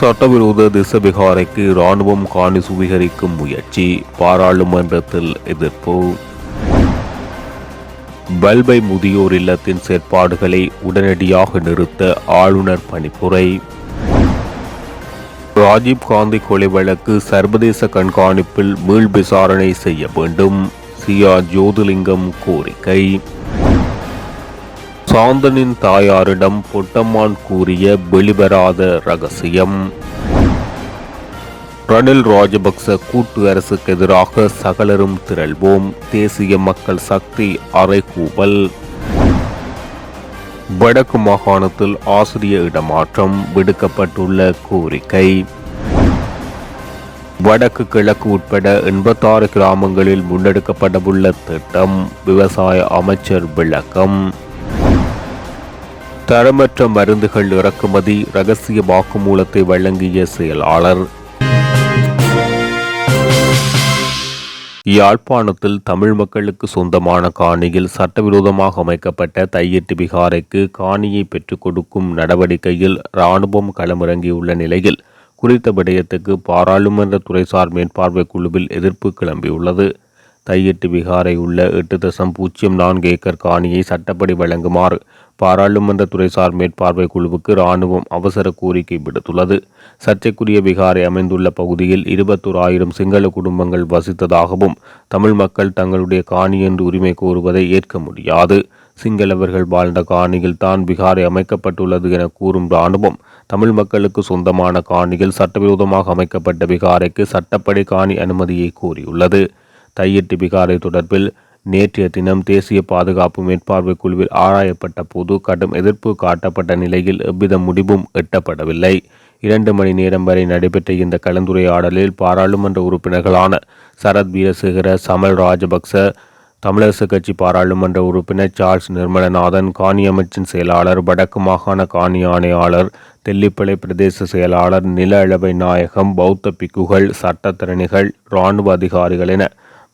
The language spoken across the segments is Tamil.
சட்டவிரோத திசபிகாரைக்கு இராணுவம் காணி சுவீகரிக்கும் முயற்சி பாராளுமன்றத்தில் எதிர்ப்பு. பல்பை முதியோர் இல்லத்தின் செயற்பாடுகளை உடனடியாக நிறுத்த ஆளுநர் பணிப்புரை. ராஜீவ் காந்தி கொலை வழக்கு சர்வதேச கண்காணிப்பில் மீள் விசாரணை செய்ய வேண்டும். சியா ஜோதிலிங்கம் கோரிக்கை. சாந்தனின் தாயாரிடம் பொட்டம்மான் கூறிய வெளிவராத ரகசியம். ரணில் ராஜபக்ச கூட்டு அரசுக்கு எதிராக சகலரும் திரள்வோம். தேசிய மக்கள் சக்தி அறைகூவல் வடக்கு மாகாணத்தில் ஆசிரிய இடமாற்றம் விடுக்கப்பட்டுள்ள கோரிக்கை. வடக்கு கிழக்கு உட்பட எண்பத்தாறு கிராமங்களில் முன்னெடுக்கப்படவுள்ள திட்டம் விவசாய அமைச்சர் விளக்கம். தரமற்ற மருந்துகள் இறக்குமதி ரகசிய வாக்குமூலத்தை வழங்கிய செயலாளர். யாழ்ப்பாணத்தில் தமிழ் மக்களுக்கு சொந்தமான காணியில் சட்டவிரோதமாக அமைக்கப்பட்ட தையிட்டு விகாரைக்கு காணியை பெற்றுக் கொடுக்கும் நடவடிக்கையில் இராணுவம் களமிறங்கியுள்ள நிலையில் குறித்த விடயத்துக்கு பாராளுமன்ற துறைசார் மேற்பார்வை குழுவில் எதிர்ப்பு கிளம்பியுள்ளது. தையிட்டு விகாரை உள்ள எட்டு தசம் பூஜ்ஜியம் நான்கு ஏக்கர் காணியை சட்டப்படி வழங்குமாறு பாராளுமன்ற துறைசார் மேற்பார்வை குழுவுக்கு இராணுவம் அவசர கோரிக்கை விடுத்துள்ளது. சர்ச்சைக்குரிய விகாரை அமைந்துள்ள பகுதியில் இருபத்தோரு ஆயிரம் சிங்கள குடும்பங்கள் வசித்ததாகவும் தமிழ் மக்கள் தங்களுடைய காணி என்று உரிமை கோருவதை ஏற்க முடியாது. சிங்களவர்கள் வாழ்ந்த காணியில் தான் விகாரை அமைக்கப்பட்டுள்ளது என கூறும் இராணுவம் தமிழ் மக்களுக்கு சொந்தமான காணியில் சட்டவிரோதமாக அமைக்கப்பட்ட விகாரைக்கு சட்டப்படி காணி அனுமதியை கோரியுள்ளது. தையிட்டு விகாரை தொடர்பில் நேற்றைய தினம் தேசிய பாதுகாப்பு மேற்பார்வை குழுவில் ஆராயப்பட்ட போது கடும் எதிர்ப்பு காட்டப்பட்ட நிலையில் எவ்வித முடிவும் எட்டப்படவில்லை. இரண்டு மணி நேரம் வரை நடைபெற்ற இந்த கலந்துரையாடலில் பாராளுமன்ற உறுப்பினர்களான சரத் வீரசேகர சமல் ராஜபக்ச தமிழரசு கட்சி பாராளுமன்ற உறுப்பினர் சார்ல்ஸ் நிர்மலநாதன் காணியமைச்சின் செயலாளர் வடக்கு மாகாண காணி ஆணையாளர் தெல்லிப்பளை பிரதேச செயலாளர் நில அளவை நாயகம் பௌத்த பிக்குகள் சட்டத்திறனிகள் இராணுவ அதிகாரிகள் என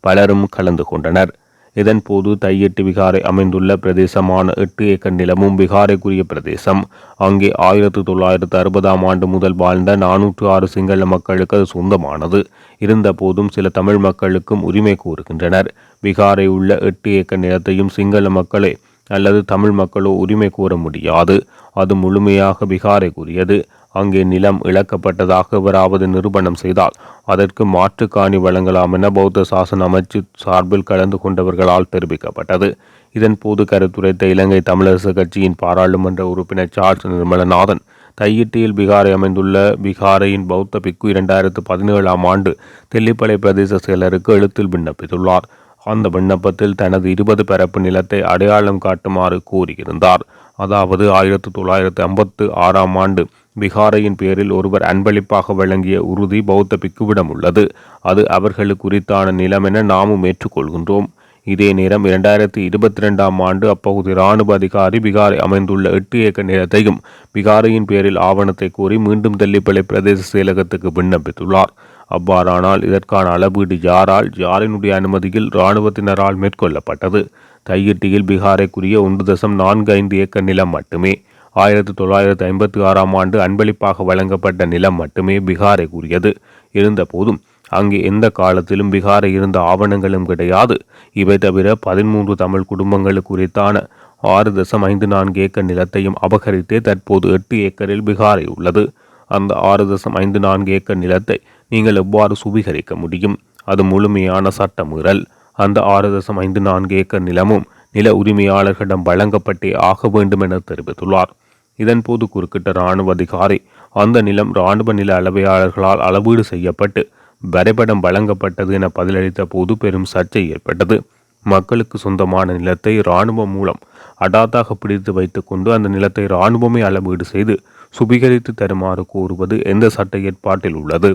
பலரும் கலந்து கொண்டனர். இதன் போது தையெட்டு விகாரை அமைந்துள்ள பிரதேசமான எட்டு ஏக்கர் நிலமும் விகாரைக்குரிய பிரதேசம். அங்கே ஆயிரத்து தொள்ளாயிரத்து அறுபதாம் ஆண்டு முதல் வாழ்ந்த நானூற்று ஆறு சிங்கள மக்களுக்கு அது சொந்தமானது. இருந்தபோதும் சில தமிழ் மக்களுக்கும் உரிமை கோருகின்றனர். விகாரை உள்ள எட்டு ஏக்கர் நிலத்தையும் சிங்கள மக்களே அல்லது தமிழ் மக்களோ உரிமை கோர முடியாது. அது முழுமையாக விகாரைக்குரியது. அங்கே நிலம் இழக்கப்பட்டதாக எவராவது நிரூபணம் செய்தால் அதற்கு மாற்று காணி வழங்கலாம் என பௌத்த சாசன அமைச்சு சார்பில் கலந்து கொண்டவர்களால் தெரிவிக்கப்பட்டது. இதன் போது கருத்துரைத்த இலங்கை தமிழரசு கட்சியின் பாராளுமன்ற உறுப்பினர் சார்ஜ் நிர்மலநாதன் தையிட்டியில் பீகாரை அமைந்துள்ள பீகாரையின் பௌத்த பிக்கு இரண்டாயிரத்து பதினேழாம் ஆண்டு தெல்லிப்பளை பிரதேச செயலருக்கு எழுத்தில் விண்ணப்பித்துள்ளார். அந்த விண்ணப்பத்தில் தனது இருபது பரப்பு நிலத்தை அடையாளம் காட்டுமாறு கூறியிருந்தார். அதாவது ஆயிரத்தி தொள்ளாயிரத்தி ஐம்பத்து ஆறாம் ஆண்டு பிகாரையின் பேரில் ஒருவர் அன்பளிப்பாக வழங்கிய உறுதி பௌத்த பிக்குவிடம் உள்ளது. அது அவர்களுக்கு குறித்தான நிலம் என நாமும் ஏற்றுக்கொள்கின்றோம். இதே நேரம் இரண்டாயிரத்தி இருபத்தி ரெண்டாம் ஆண்டு அப்பகுதி இராணுவ அதிகாரி பிகாரை அமைந்துள்ள எட்டு ஏக்கர் நிலத்தையும் பிகாரையின் பேரில் ஆவணத்தை கோரி மீண்டும் தெல்லிப்பளை பிரதேச செயலகத்துக்கு விண்ணப்பித்துள்ளார். அவ்வாறானால் இதற்கான அளவீடு யாரால்? யாரினுடைய அனுமதியில் இராணுவத்தினரால் மேற்கொள்ளப்பட்டது. தையிட்டியில் பீகாரைக்குரிய ஒன்று தசம் நான்கு ஐந்து ஏக்கர் நிலம் மட்டுமே. ஆயிரத்தி தொள்ளாயிரத்தி ஐம்பத்தி ஆறாம் ஆண்டு அன்பளிப்பாக வழங்கப்பட்ட நிலம் மட்டுமே பீகாரைக்குரியது. இருந்தபோதும் அங்கே எந்த காலத்திலும் பீகாரை இருந்த ஆவணங்களும் கிடையாது. இவை தவிர பதிமூன்று தமிழ் குடும்பங்களுக்கு குறித்தான ஆறு தசம் ஐந்து நான்கு ஏக்கர் நிலத்தையும் அபகரித்தே தற்போது எட்டு ஏக்கரில் பீகாரை உள்ளது. அந்த ஆறு தசம் ஐந்து நான்கு ஏக்கர் நிலத்தை நீங்கள் எவ்வாறு சுவீகரிக்க முடியும்? அது முழுமையான சட்டமீறல். அந்த ஆறு தசம் ஐந்து நான்கு ஏக்கர் நிலமும் நில உரிமையாளர்களிடம் வழங்கப்பட்டே ஆக வேண்டும் என தெரிவித்துள்ளார் இதன்போது குறுக்கிட்ட இராணுவ அதிகாரி அந்த நிலம் இராணுவ நில அளவையாளர்களால் அளவீடு செய்யப்பட்டு வரைபடம் வழங்கப்பட்டது என பதிலளித்த போது பெரும் சர்ச்சை ஏற்பட்டது. மக்களுக்கு சொந்தமான நிலத்தை இராணுவம் மூலம் அடாத்தாக பிடித்து வைத்துக்கொண்டு அந்த நிலத்தை இராணுவமே அளவீடு செய்து சுபீகரித்து தருமாறு கூறுவது எந்த சட்ட ஏற்பாட்டில் உள்ளது?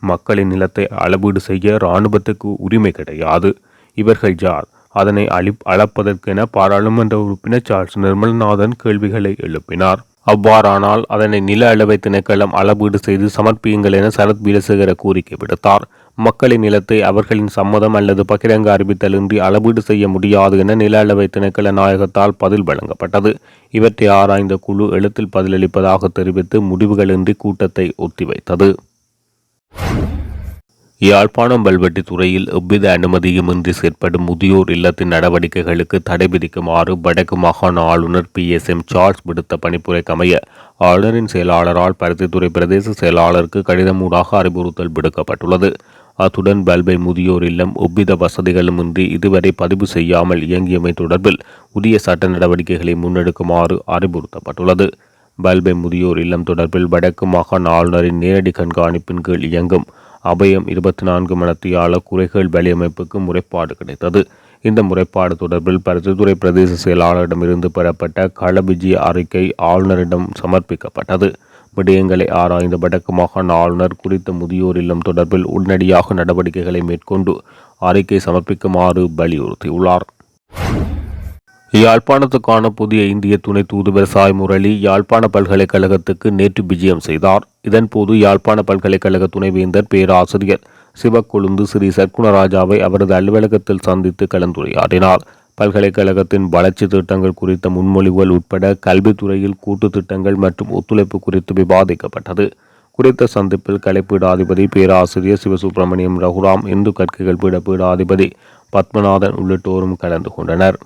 மக்களின் நிலத்தை அளவீடு செய்ய இராணுவத்துக்கு உரிமை கிடையாது. இவர்கள் யார்? அதனை அழி அளப்பதற்கென பாராளுமன்ற உறுப்பினர் சார்ஸ் நிர்மல்நாதன் கேள்விகளை எழுப்பினார். அவ்வாறானால் அதனை நில அளவை திணைக்களம் அளவீடு செய்து சமர்ப்பியுங்கள் என சரத் வீரசேகர கோரிக்கை விடுத்தார். மக்களின் நிலத்தை அவர்களின் சம்மதம் அல்லது பகிரங்க அறிவித்தலின்றி அளவீடு செய்ய முடியாது என நில அளவை திணைக்கள நாயகத்தால் பதில் வழங்கப்பட்டது. இவற்றை ஆராய்ந்த குழு எழுத்தில் பதிலளிப்பதாக தெரிவித்து முடிவுகளின்றி கூட்டத்தை ஒத்திவைத்தது. யாழ்ப்பாணம் வல்வெட்டி துறையில் எவ்வித அனுமதியுமின்றி செயற்படும் முதியோர் இல்லத்தின் நடவடிக்கைகளுக்கு தடை விதிக்குமாறு வடக்கு மாகாண ஆளுநர் பி எஸ் எம் சார்ல்ஸ் விடுத்த பணிப்புரைக்கமைய ஆளுநரின் செயலாளரால் பருத்தித்துறை பிரதேச செயலாளருக்கு கடிதமூடாக அறிவுறுத்தல் விடுக்கப்பட்டுள்ளது. அத்துடன் பல்பை முதியோர் இல்லம் ஒவ்வித வசதிகளுமின்றி இதுவரை பதிவு செய்யாமல் இயங்கியமை தொடர்பில் உரிய சட்ட நடவடிக்கைகளை முன்னெடுக்குமாறு அறிவுறுத்தப்பட்டுள்ளது. பல்பை முதியோர் இல்லம் தொடர்பில் வடக்கு மாகாண ஆளுநரின் நேரடி கண்காணிப்பின் கீழ் இயங்கும் அபயம் இருபத்தி நான்கு மனத்தியாளர் குறைகள் வலியமைப்புக்கு முறைப்பாடு கிடைத்தது. இந்த முறைப்பாடு தொடர்பில் பரிசுத்துறை பிரதேச செயலாளரிடமிருந்து பெறப்பட்ட களபிஜி அறிக்கை ஆளுநரிடம் சமர்ப்பிக்கப்பட்டது. விடயங்களை ஆராய்ந்த வடக்கு மாகாண ஆளுநர் குறித்த முதியோர் இல்லம் தொடர்பில் உடனடியாக நடவடிக்கைகளை மேற்கொண்டு அறிக்கை சமர்ப்பிக்குமாறு வலியுறுத்தியுள்ளார். யாழ்ப்பாணத்துக்கான புதிய இந்திய துணை தூதுவர் சாய் முரளி யாழ்ப்பாண பல்கலைக்கழகத்துக்கு நேற்று விஜயம் செய்தார். இதன்போது யாழ்ப்பாண பல்கலைக்கழக துணைவேந்தர் பேராசிரியர் சிவக்கொழுந்து ஸ்ரீ சர்க்குணராஜாவை அவரது அலுவலகத்தில் சந்தித்து கலந்துரையாடினார். பல்கலைக்கழகத்தின் வளர்ச்சி திட்டங்கள் குறித்த முன்மொழிவுகள் உட்பட கல்வித்துறையில் கூட்டு திட்டங்கள் மற்றும் ஒத்துழைப்பு குறித்து விவாதிக்கப்பட்டது. குறித்த சந்திப்பில் கலைப்பீடாதிபதி பேராசிரியர் சிவசுப்பிரமணியம் ரகுராம் இந்து கற்கைகள் பீட பீடாதிபதி பத்மநாதன் உள்ளிட்டோரும் கலந்து கொண்டனர்.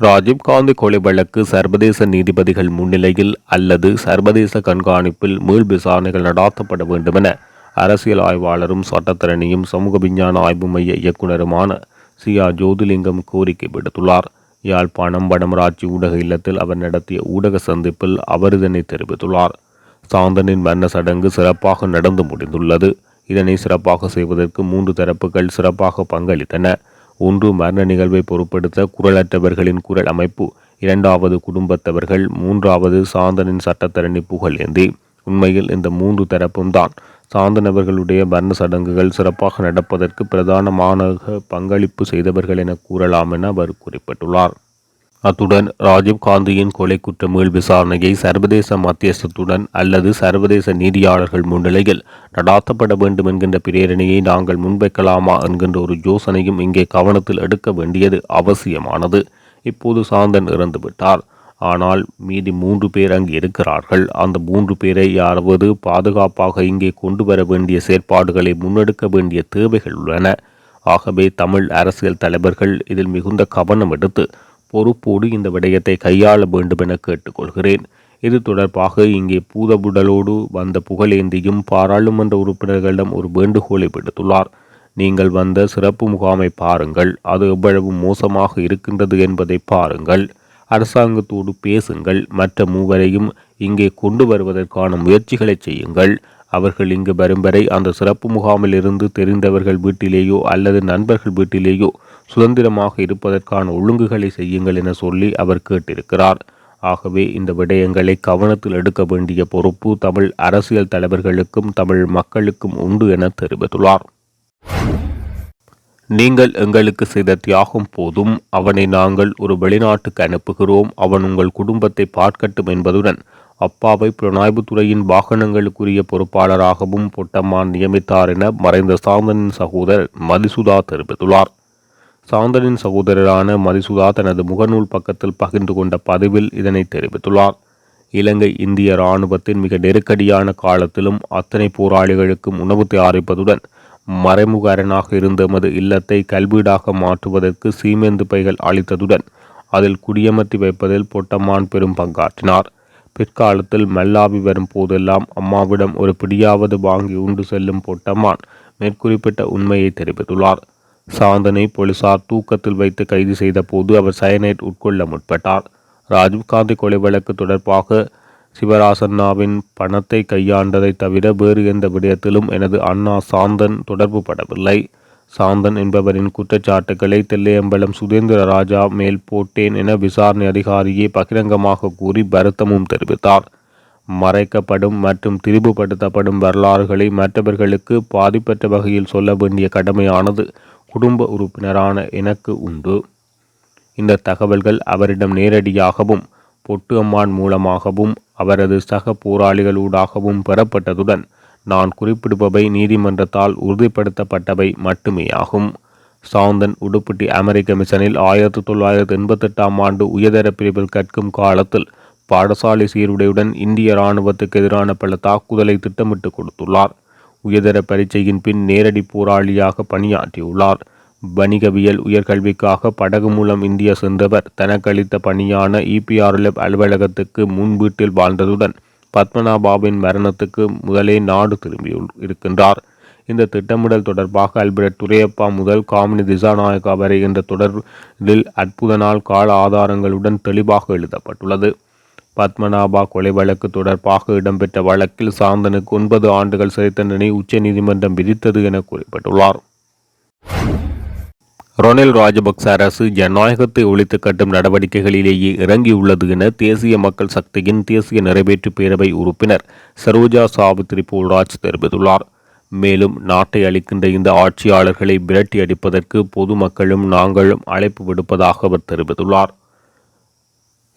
ராஜீவ்காந்தி கொலை வழக்கு சர்வதேச நீதிபதிகள் முன்னிலையில் அல்லது சர்வதேச கண்காணிப்பில் மீள் விசாரணைகள் நடாத்தப்பட வேண்டுமென அரசியல் ஆய்வாளரும் சட்டத்திறனியும் சமூக விஞ்ஞான ஆய்வு மைய இயக்குநருமான சியா ஜோதிலிங்கம் கோரிக்கை விடுத்துள்ளார். யாழ்ப்பாணம் வடமராட்சி ஊடக இல்லத்தில் அவர் நடத்திய ஊடக சந்திப்பில் அவர் இதனை தெரிவித்துள்ளார். சாந்தனின் மரண சடங்கு சிறப்பாக நடந்து முடிந்துள்ளது. இதனை சிறப்பாக செய்வதற்கு மூன்று தரப்புகள் சிறப்பாக பங்களித்தன. ஒன்று மரண நிகழ்வை பொருட்படுத்த குரலற்றவர்களின் குரல் அமைப்பு இரண்டாவது குடும்பத்தவர்கள் மூன்றாவது சாந்தனின் சட்டத்தரணி புகழேந்தி உண்மையில் இந்த மூன்று தரப்பும் தான். சாந்தனவர்களுடைய மரண சடங்குகள் சிறப்பாக நடப்பதற்கு பிரதானமான பங்களிப்பு செய்தவர்கள் என கூறலாம் என அவர் குறிப்பிட்டுள்ளார். அத்துடன் ராஜீவ் காந்தியின் கொலை குற்ற மீள் விசாரணையை சர்வதேச மத்தியஸ்தத்துடன் அல்லது சர்வதேச நீதியாளர்கள் முன்னிலையில் நடாத்தப்பட வேண்டும் என்கின்ற பிரேரணையை நாங்கள் முன்வைக்கலாமா என்கின்ற ஒரு யோசனையும் இங்கே கவனத்தில் எடுக்க வேண்டியது அவசியமானது. இப்போது சாந்தன் இறந்துவிட்டார் ஆனால் மீதி மூன்று பேர் அங்கு இருக்கிறார்கள். அந்த மூன்று பேரை யாராவது பாதுகாப்பாக இங்கே கொண்டு வர வேண்டிய செயற்பாடுகளை முன்னெடுக்க வேண்டிய தேவைகள் உள்ளன. ஆகவே தமிழ் அரசியல் தலைவர்கள் இதில் மிகுந்த கவனம் எடுத்து பொறுப்போடு இந்த விடயத்தை கையாள வேண்டும் என கேட்டுக்கொள்கிறேன். இது தொடர்பாக இங்கே பூதபுடலோடு வந்த புகழேந்தியும் பாராளுமன்ற உறுப்பினர்களிடம் ஒரு வேண்டுகோளை விடுத்துள்ளார். நீங்கள் வந்த சிறப்பு முகாமை பாருங்கள். அது எவ்வளவு மோசமாக இருக்கின்றது என்பதை பாருங்கள். அரசாங்கத்தோடு பேசுங்கள். மற்ற மூவரையும் இங்கே கொண்டு வருவதற்கான முயற்சிகளை செய்யுங்கள். அவர்கள் இங்கு வரும் வரை அந்த சிறப்பு முகாமில் இருந்து தெரிந்தவர்கள் வீட்டிலேயோ அல்லது நண்பர்கள் வீட்டிலேயோ சுதந்திரமாக இருப்பதற்கான ஒழுங்குகளை செய்யுங்கள் என சொல்லி அவர் கேட்டிருக்கிறார். ஆகவே இந்த விடயங்களை கவனத்தில் எடுக்க வேண்டிய பொறுப்பு தமிழ் அரசியல் தலைவர்களுக்கும் தமிழ் மக்களுக்கும் உண்டு என தெரிவித்துள்ளார். நீங்கள் எங்களுக்கு செய்த தியாகம் போதும். அவனை நாங்கள் ஒரு வெளிநாட்டுக்கு அனுப்புகிறோம். அவன் உங்கள் குடும்பத்தை பார்க்கட்டும் என்பதுடன் அப்பாவை புலனாய்வுத்துறையின் வாகனங்களுக்குரிய பொறுப்பாளராகவும் பொட்டம்மான் நியமித்தார் என மறைந்த சாந்தனின் சகோதரர் மதிசுதா தெரிவித்துள்ளார். சாந்தனின் சகோதரரான மதிசுதா தனது முகநூல் பக்கத்தில் பகிர்ந்து கொண்ட பதிவில் இதனை தெரிவித்துள்ளார். இலங்கை இந்திய இராணுவத்தின் மிக நெருக்கடியான காலத்திலும் அத்தனை போராளிகளுக்கும் உணவு தயாரிப்பதுடன் மறைமுக அரணாக இருந்த எமது இல்லத்தை கல்வீடாக மாற்றுவதற்கு சீமேந்து பைகள் அளித்ததுடன் அதில் குடியமர்த்தி வைப்பதில் பொட்டம்மான் பெரும் பங்காற்றினார். பிற்காலத்தில் மல்லாவி வரும் போதெல்லாம் அம்மாவிடம் ஒரு பிடியாவது வாங்கி உண்டு செல்லும் பொட்டம்மான் மேற்குறிப்பிட்ட உண்மையை தெரிவித்துள்ளார். சாந்தனை போலீசார் தூக்கத்தில் வைத்து கைது செய்த போது அவர் சயனைட் உட்கொள்ள முற்பட்டார். ராஜீவ்காந்தி கொலை வழக்கு தொடர்பாக சிவராசன்னாவின் பணத்தை கையாண்டதை தவிர வேறு எந்த விடயத்திலும் எனது அண்ணா சாந்தன் தொடர்பு படவில்லை. சாந்தன் என்பவரின் குற்றச்சாட்டுகளை தெல்லையம்பலம் சுதேந்திர ராஜா மேல் போட்டேன் என விசாரணை அதிகாரியே பகிரங்கமாக கூறி வருத்தமும் தெரிவித்தார். மறைக்கப்படும் மற்றும் திரிவுபடுத்தப்படும் வரலாறுகளை மற்றவர்களுக்கு பாதிப்பற்ற வகையில் சொல்ல வேண்டிய கடமையானது குடும்ப உறுப்பினரான எனக்கு உண்டு. இந்த தகவல்கள் அவரிடம் நேரடியாகவும் பொட்டு அம்மான் மூலமாகவும் அவரது சக போராளிகளூடாகவும் பெறப்பட்டதுடன் நான் குறிப்பிடுபவை நீதிமன்றத்தால் உறுதிப்படுத்தப்பட்டவை மட்டுமேயாகும். சாந்தன் உடுப்பிட்டி அமெரிக்க மிஷனில் ஆயிரத்தி தொள்ளாயிரத்தி எண்பத்தெட்டாம் ஆண்டு உயர்தர பிரிவில் கற்கும் காலத்தில் பாடசாலை சீருடையுடன் இந்திய இராணுவத்துக்கு எதிரான பல தாக்குதலை திட்டமிட்டு கொடுத்துள்ளார். உயர்தர பரீட்சையின் பின் நேரடி போராளியாக பணியாற்றியுள்ளார். வணிகவியல் உயர்கல்விக்காக படகு மூலம் இந்தியா சென்றவர் தனக்களித்த பணியான இபிஆர்எல்எஃப் அலுவலகத்துக்கு முன் வீட்டில் வாழ்ந்ததுடன் பத்மநாபாவின் மரணத்துக்கு முதலே நாடு திரும்பி இருக்கின்றார். இந்த திட்டமிடல் தொடர்பாக அல்பிரட் துரையப்பா முதல் காமினி திசாநாயகா வரை என்ற தொடரில் அற்புத நாள் கால ஆதாரங்களுடன் தெளிவாக எழுதப்பட்டுள்ளது. பத்மநாபா கொலை வழக்கு தொடர்பாக இடம்பெற்ற வழக்கில் சாந்தனுக்கு ஒன்பது ஆண்டுகள் சிறை தண்டனை உச்ச நீதிமன்றம் விதித்தது என குறிப்பிட்டுள்ளார். ரொனில் ராஜபக்ச அரசு ஜனநாயகத்தை ஒழித்து கட்டும் நடவடிக்கைகளிலேயே இறங்கியுள்ளது என தேசிய மக்கள் சக்தியின் தேசிய நிறைவேற்று பேரவை உறுப்பினர் சரோஜா சாவித்ரி போல்ராஜ் தெரிவித்துள்ளார். மேலும் நாட்டை அளிக்கின்ற இந்த ஆட்சியாளர்களை விரட்டி அடிப்பதற்கு பொதுமக்களும் நாங்களும் அழைப்பு விடுப்பதாக அவர் தெரிவித்துள்ளார்.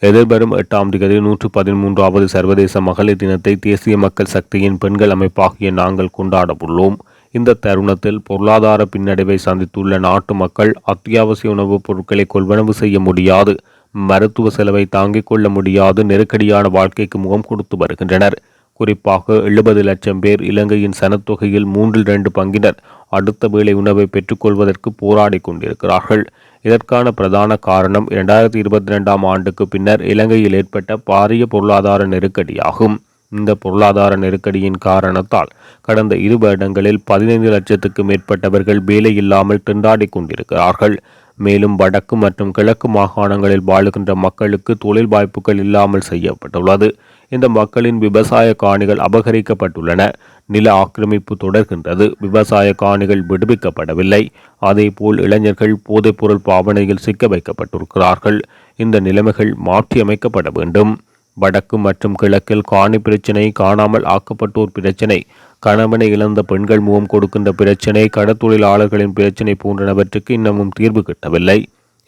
எதிர்வரும் எட்டாம் தேதி நூற்று பதிமூன்றாவது சர்வதேச மகளிர் தினத்தை தேசிய மக்கள் சக்தியின் பெண்கள் அமைப்பாகிய நாங்கள் கொண்டாட உள்ளோம் இந்த தருணத்தில் பொருளாதார பின்னடைவை சந்தித்துள்ள நாட்டு மக்கள் அத்தியாவசிய உணவுப் பொருட்களை கொள்வனவு செய்ய முடியாது. மருத்துவ செலவை தாங்கிக் கொள்ள முடியாது. நெருக்கடியான வாழ்க்கைக்கு முகம் கொடுத்து வருகின்றனர். குறிப்பாக எழுபது லட்சம் பேர் இலங்கையின் சனத்தொகையில் மூன்றில் இரண்டு பங்கினர் அடுத்த வேளை உணவை பெற்றுக்கொள்வதற்கு போராடி கொண்டிருக்கிறார்கள். இதற்கான பிரதான காரணம் இரண்டாயிரத்தி இருபத்தி ரெண்டாம் ஆண்டுக்கு பின்னர் இலங்கையில் ஏற்பட்ட பாரிய பொருளாதார நெருக்கடியாகும். இந்த பொருளாதார நெருக்கடியின் காரணத்தால் கடந்த இரு வருடங்களில் பதினைந்து லட்சத்துக்கு மேற்பட்டவர்கள் வேலை இல்லாமல் திண்டாடி கொண்டிருக்கிறார்கள். மேலும் வடக்கு மற்றும் கிழக்கு மாகாணங்களில் வாழுகின்ற மக்களுக்கு தொழில் வாய்ப்புகள் இல்லாமல் செய்யப்பட்டுள்ளது. இந்த மக்களின் விவசாய காணிகள் அபகரிக்கப்பட்டுள்ளன. நில ஆக்கிரமிப்பு தொடர்கின்றது. விவசாய காணிகள் விடுவிக்கப்படவில்லை. அதேபோல் இளைஞர்கள் போதைப்பொருள் பாவனையில் சிக்க வைக்கப்பட்டிருக்கிறார்கள். இந்த நிலைமைகள் மாற்றியமைக்கப்பட வேண்டும். வடக்கு மற்றும் கிழக்கில் காணி பிரச்சினை காணாமல் ஆக்கப்பட்டோர் பிரச்சினை கணவனை இழந்த பெண்கள் முகம் கொடுக்கின்ற பிரச்சினை கடத்தொழிலாளர்களின் பிரச்சினை போன்றனவற்றுக்கு இன்னமும் தீர்வு கிட்டவில்லை.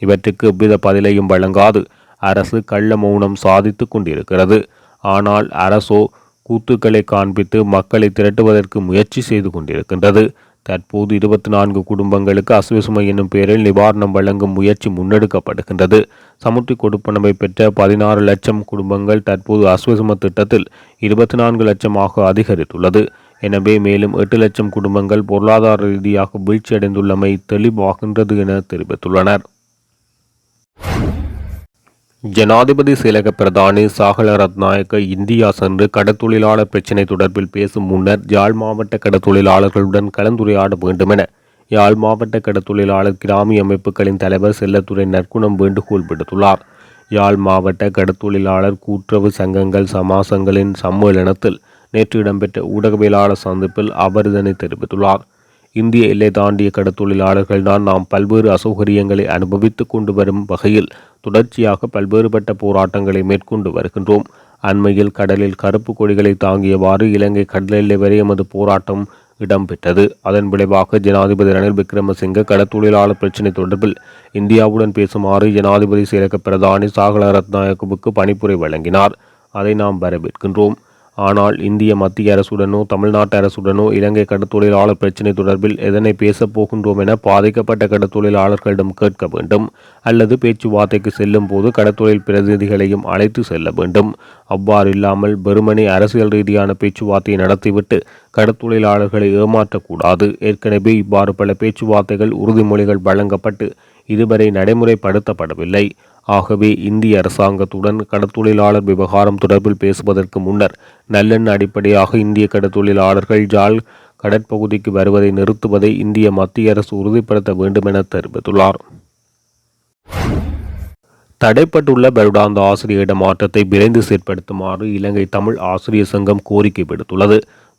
இவற்றுக்கு எவ்வித பதிலையும் வழங்காது. அரசு கள்ள மௌனம் சாதித்து கொண்டிருக்கிறது. ஆனால் அரசோ கூத்துக்களை காண்பித்து மக்களை திரட்டுவதற்கு முயற்சி செய்து கொண்டிருக்கின்றது. தற்போது இருபத்தி நான்கு குடும்பங்களுக்கு அசுவசுமை என்னும் பெயரில் நிவாரணம் வழங்கும் முயற்சி முன்னெடுக்கப்படுகின்றது. சமுத்தி கொடுப்பனவை பெற்ற பதினாறு லட்சம் குடும்பங்கள் தற்போது அசுவசும திட்டத்தில் இருபத்தி நான்கு லட்சமாக அதிகரித்துள்ளது. எனவே மேலும் எட்டு லட்சம் குடும்பங்கள் பொருளாதார ரீதியாக வீழ்ச்சியடைந்துள்ளமை தெளிவாகின்றது என தெரிவித்துள்ளனர். ஜனாதிபதி செயலக பிரதானி சாகல ரத்நாயக்க இந்தியா சென்று கடத்தொழிலாளர் பிரச்சினை தொடர்பில் பேசும் முன்னர் யாழ் மாவட்ட கடத்தொழிலாளர்களுடன் கலந்துரையாட வேண்டுமென யாழ் மாவட்ட கடத்தொழிலாளர் கிராமிய அமைப்புகளின் தலைவர் செல்லத்துறை நற்குணம் வேண்டுகோள் விடுத்துள்ளார். யாழ் மாவட்ட கடத்தொழிலாளர் கூட்டுறவு சங்கங்கள் சமாசங்களின் சம்மேளனத்தில் நேற்று இடம்பெற்ற ஊடகவியலாளர் சந்திப்பில் அவர் இதனை தெரிவித்துள்ளார். இந்திய எல்லை தாண்டிய கடத்தொழிலாளர்கள் தான் நாம் பல்வேறு அசௌகரியங்களை அனுபவித்துக் கொண்டு வரும் வகையில் தொடர்ச்சியாக பல்வேறுபட்ட போராட்டங்களை மேற்கொண்டு வருகின்றோம். அண்மையில் கடலில் கருப்பு கொடிகளை தாங்கியவாறு இலங்கை கடலெல்லை வரை எமது போராட்டம் இடம்பெற்றது. அதன் விளைவாக ஜனாதிபதி ரணில் விக்ரமசிங்க கடத்தொழிலாளர் பிரச்சினை தொடர்பில் இந்தியாவுடன் பேசுமாறு ஜனாதிபதி செயலக பிரதானி சாகல ரத்நாயக்குவுக்கு பணிப்புரை வழங்கினார். அதை நாம் வரவேற்கின்றோம். ஆனால் இந்திய மத்திய அரசுடனோ தமிழ்நாட்டு அரசுடனோ இலங்கை கடத்தொழிலாளர் பிரச்சினை தொடர்பில் எதனை பேசப் போகின்றோம் என பாதிக்கப்பட்ட கடத்தொழிலாளர்களிடம் கேட்க வேண்டும். அல்லது பேச்சுவார்த்தைக்கு செல்லும் போது கடத்தொழில் பிரதிநிதிகளையும் அழைத்து செல்ல வேண்டும். அவ்வாறு இல்லாமல் வெறுமனே அரசியல் ரீதியான பேச்சுவார்த்தையை நடத்திவிட்டு கடத்தொழிலாளர்களை ஏமாற்றக்கூடாது. ஏற்கனவே இவ்வாறு பல பேச்சுவார்த்தைகள் உறுதிமொழிகள் வழங்கப்பட்டு இதுவரை நடைமுறைப்படுத்தப்படவில்லை. ஆகவே இந்திய அரசாங்கத்துடன் கடத்தொழிலாளர் விவகாரம் தொடர்பில் பேசுவதற்கு முன்னர் நல்லெண்ண அடிப்படையாக இந்திய கடத்தொழிலாளர்கள் ஜால் கடற்பகுதிக்கு வருவதை நிறுத்துவதை இந்திய மத்திய அரசு உறுதிப்படுத்த வேண்டும் என தெரிவித்துள்ளார். தடைப்பட்டுள்ள வருடாந்த ஆசிரியரிட மாற்றத்தை விரைந்து செயற்படுத்துமாறு இலங்கை தமிழ் ஆசிரியர் சங்கம் கோரிக்கை விடுத்துள்ளது.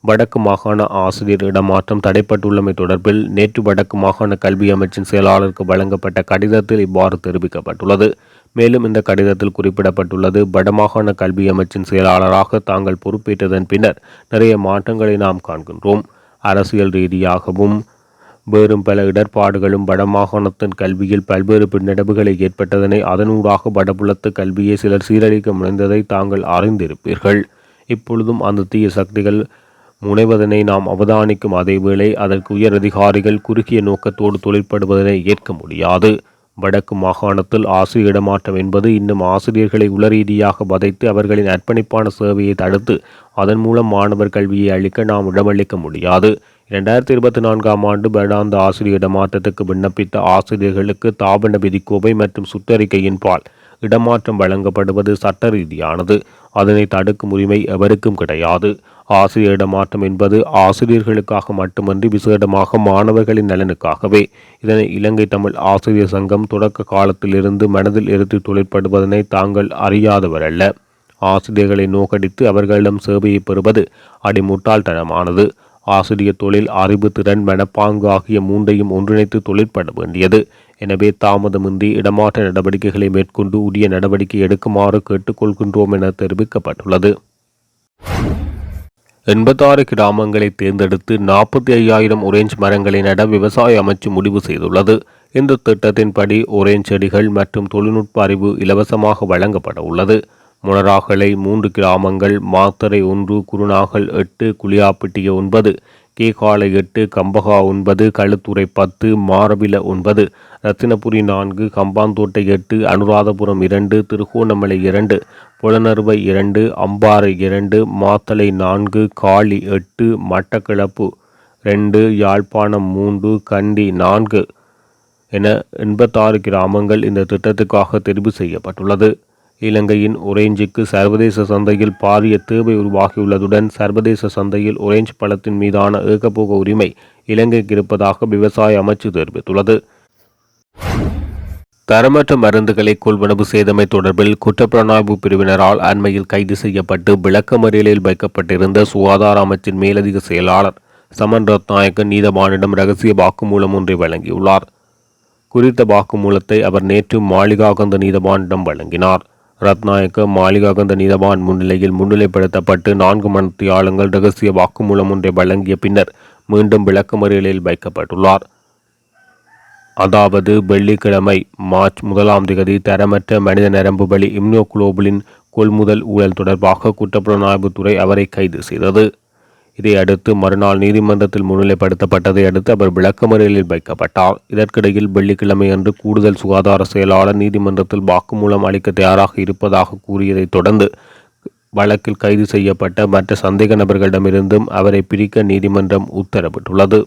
வடக்கு மாகாண ஆசிரியர் இடமாற்றம் தடைப்பட்டுள்ளமை தொடர்பில் நேற்று வடக்கு மாகாண கல்வி அமைச்சின் செயலாளருக்கு வழங்கப்பட்ட கடிதத்தில் இவ்வாறு தெரிவிக்கப்பட்டுள்ளது. மேலும் இந்த கடிதத்தில் குறிப்பிடப்பட்டுள்ளது வடமாகாண கல்வி அமைச்சின் செயலாளராக தாங்கள் பொறுப்பேற்றதன் பின்னர் நிறைய மாற்றங்களை நாம் காண்கின்றோம். அரசியல் ரீதியாகவும் வேறும் பல இடர்பாடுகளும் வடமாகாணத்தின் கல்வியில் பல்வேறு பின்னடைவுகளை ஏற்பட்டதனை அதனூடாக வடபுலத்து கல்வியை சிலர் சீரழிக்க முனைந்ததை தாங்கள் அறிந்திருப்பீர்கள். இப்பொழுதும் அந்த தீய சக்திகள் முனைவதனை நாம் அவதானிக்கும் அதேவேளை அதற்கு உயர் அதிகாரிகள் குறுகிய நோக்கத்தோடு தொழிற்படுவதனை ஏற்க முடியாது. வடக்கு மாகாணத்தில் ஆசிரியர் இடமாற்றம் என்பது இன்னும் ஆசிரியர்களை உளரீதியாக வதைத்து அவர்களின் அர்ப்பணிப்பான சேவையை தடுத்து அதன் மூலம் மாணவர் கல்வியை அளிக்க நாம் இடமளிக்க முடியாது. இரண்டாயிரத்தி இருபத்தி நான்காம் ஆண்டு வருடாந்த ஆசிரியர் இடமாற்றத்துக்கு விண்ணப்பித்த ஆசிரியர்களுக்கு தாபன விதிக்கோவை மற்றும் சுற்றறிக்கையின் பால் இடமாற்றம் வழங்கப்படுவது சட்ட ரீதியானது. அதனை தடுக்கும் உரிமை எவருக்கும் கிடையாது. ஆசிரியரிட மாற்றம் என்பது ஆசிரியர்களுக்காக மட்டுமன்றி விசேடமாக மாணவர்களின் நலனுக்காகவே. இதனை இலங்கை தமிழ் ஆசிரியர் சங்கம் தொடக்க காலத்திலிருந்து மனதில் இருத்தி தொழிற்படுவதனை தாங்கள் அறியாதவர் அல்ல. ஆசிரியர்களை நோக்கடித்து அவர்களிடம் சேவையை பெறுவது அடிமுட்டாள்தனமானது. ஆசிரியர் தொழில் அறிவு திறன் மனப்பாங்கு ஆகிய மூன்றையும் ஒன்றிணைத்து தொழிற்பட வேண்டியது. எனவே தாமதமின்றி இடமாற்ற நடவடிக்கைகளை மேற்கொண்டு உரிய நடவடிக்கை எடுக்குமாறு கேட்டுக்கொள்கின்றோம் என தெரிவிக்கப்பட்டுள்ளது. எண்பத்தாறு கிராமங்களை தேர்ந்தெடுத்து நாற்பத்தி ஐயாயிரம் ஒரேஞ்ச் மரங்களை நட விவசாய அமைச்சு முடிவு செய்துள்ளது. இந்த திட்டத்தின்படி ஒரேஞ்ச் செடிகள் மற்றும் தொழில்நுட்ப அறிவு இலவசமாக வழங்கப்பட உள்ளது. முனராகலை மூன்று கிராமங்கள் மாத்தரை ஒன்று குருநாகல் எட்டு குளியாப்பட்டிய ஒன்பது கேகாலை எட்டு கம்பகா ஒன்பது களுத்துறை பத்து மாரவில ஒன்பது ரத்தினபுரி நான்கு கம்பாந்தோட்டை எட்டு அனுராதபுரம் இரண்டு திருகோணமலை இரண்டு புலனறுவை இரண்டு அம்பாறை இரண்டு மாத்தலை நான்கு காளி எட்டு மட்டக்கிளப்பு ரெண்டு யாழ்ப்பாணம் மூன்று கண்டி நான்கு என எண்பத்தாறு கிராமங்கள் இந்த திட்டத்துக்காக தெரிவு செய்யப்பட்டுள்ளது. இலங்கையின் ஒரேஞ்சுக்கு சர்வதேச சந்தையில் பாரிய தேவை உருவாகியுள்ளதுடன் சர்வதேச சந்தையில் ஒரேஞ்ச் பழத்தின் மீதான ஏகபோக உரிமை இலங்கைக்கு இருப்பதாக விவசாய அமைச்சு தெரிவித்துள்ளது. தரமற்ற மருந்துகளை கொள்வனவு செய்தமை தொடர்பில் குற்றப்புலனாய்வு பிரிவினரால் அண்மையில் கைது செய்யப்பட்டு விளக்கமறியலில் வைக்கப்பட்டிருந்த சுகாதார அமைச்சின் மேலதிக செயலாளர் சமன் ரத்நாயக்க நீதவானிடம் ரகசிய வாக்குமூலம் ஒன்றை வழங்கியுள்ளார். குறித்த வாக்குமூலத்தை அவர் நேற்று மாளிகாகந்த நீதவானிடம் வழங்கினார். ரத்நாயக்க மாளிகாகந்த நீதவான் முன்னிலையில் முன்னிலைப்படுத்தப்பட்டு நான்கு மணித்தியாளங்கள் ரகசிய வாக்குமூலம் ஒன்றை வழங்கிய பின்னர் மீண்டும் விளக்கமறியலில் வைக்கப்பட்டுள்ளார். அதாவது வெள்ளிக்கிழமை மார்ச் முதலாம் திகதி தரமற்ற மனித நரம்பு பலி இம்னோகுளோபுலின் கொள்முதல் ஊழல் தொடர்பாக குற்றப்புலனாய்வுத்துறை அவரை கைது செய்தது. இதையடுத்து மறுநாள் நீதிமன்றத்தில் முன்னிலைப்படுத்தப்பட்டதை அடுத்து அவர் விளக்கமறியலில் வைக்கப்பட்டார். இதற்கிடையில் வெள்ளிக்கிழமை அன்று கூடுதல் சுகாதார செயலாளர் நீதிமன்றத்தில் வாக்குமூலம் அளிக்க தயாராக இருப்பதாக கூறியதைத் தொடர்ந்து வழக்கில் கைது செய்யப்பட்ட மற்ற சந்தேக நபர்களிடமிருந்தும் அவரை பிரிக்க நீதிமன்றம் உத்தரவிட்டுள்ளது.